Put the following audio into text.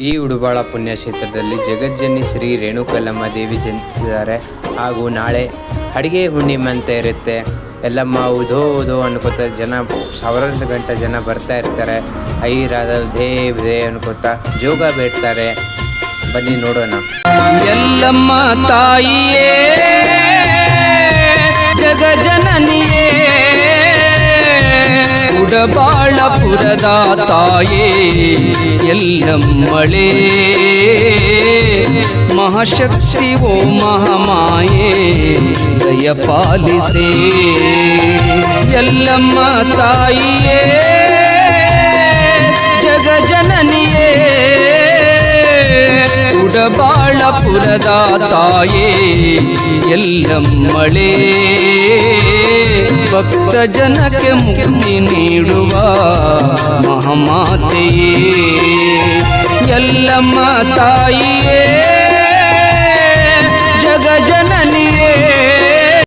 ಈ ಉಡುಬಾಳ ಪುಣ್ಯಕ್ಷೇತ್ರದಲ್ಲಿ ಜಗಜ್ಜನಿ ಶ್ರೀ ರೇಣುಕಲ್ಲಮ್ಮ ದೇವಿ ಜನಿಸಿದ್ದಾರೆ. ಹಾಗೂ ನಾಳೆ ಅಡಿಗೆ ಹುಣ್ಣಿಮೆ ಅಂತ ಇರುತ್ತೆ. ಎಲ್ಲಮ್ಮ ಉದೋ ಉದೋ ಅನ್ಕೋತ ಜನ, ಸಾವಿರಾರು ಗಂಟೆ ಜನ ಬರ್ತಾ ಇರ್ತಾರೆ. ಐರಾದ ದೇವ್ ದೇ ಅನ್ಕೋತಾ ಜೋಗ ಬೇಡ್ತಾರೆ. ಬನ್ನಿ ನೋಡೋಣ. ಎಲ್ಲಮ್ಮ ತಾಯಿಯೇ. ಉಡಬಾಳಪುರದ ತಾಯೇ ಎಲ್ಲಮ್ಮಳೇ ಮಹಾಶಕ್ತಿ ಓ ಮಹಾಮಾಯೇ, ದಯ ಪಾಲಿಸಿ. ಎಲ್ಲಮ್ಮ ತಾಯಿಯೇ ಜಗ ಜನನಿಯೇ ಉಡಬಾಳಪುರದ ತಾಯೇ ಎಲ್ಲಮ್ಮಳೇ ಭಕ್ತ ಜನಕ್ಕೆ ಮುಕ್ತಿ ನೀಡುವ ಮಹಾಮಾತೆಯೇ ಎಲ್ಲಮ್ಮ ತಾಯಿಯೇ